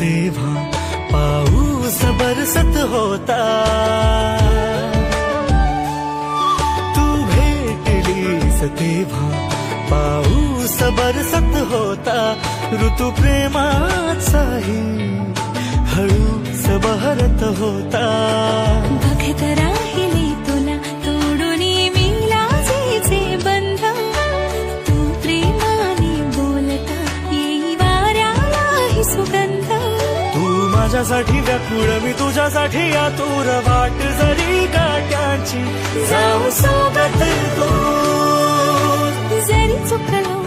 तेव्हा पाऊस बरसत होता. तू भेटलीस तेव्हा पाऊस बरसत होता. ऋतू प्रेमाचाही हळू बहरत होता. माझ्यासाठी व्याकुळ मी तुझ्यासाठी आतुर वाट जरी काट्याची. जाऊ सोबत तू. जरी चुकलो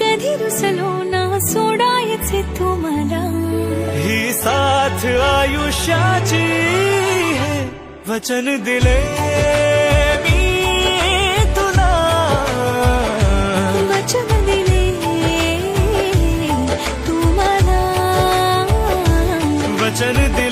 कधी रुसलो ना सोडायचे तू मला. ही साथ आयुष्याची हे वचन दिले. वचन दिले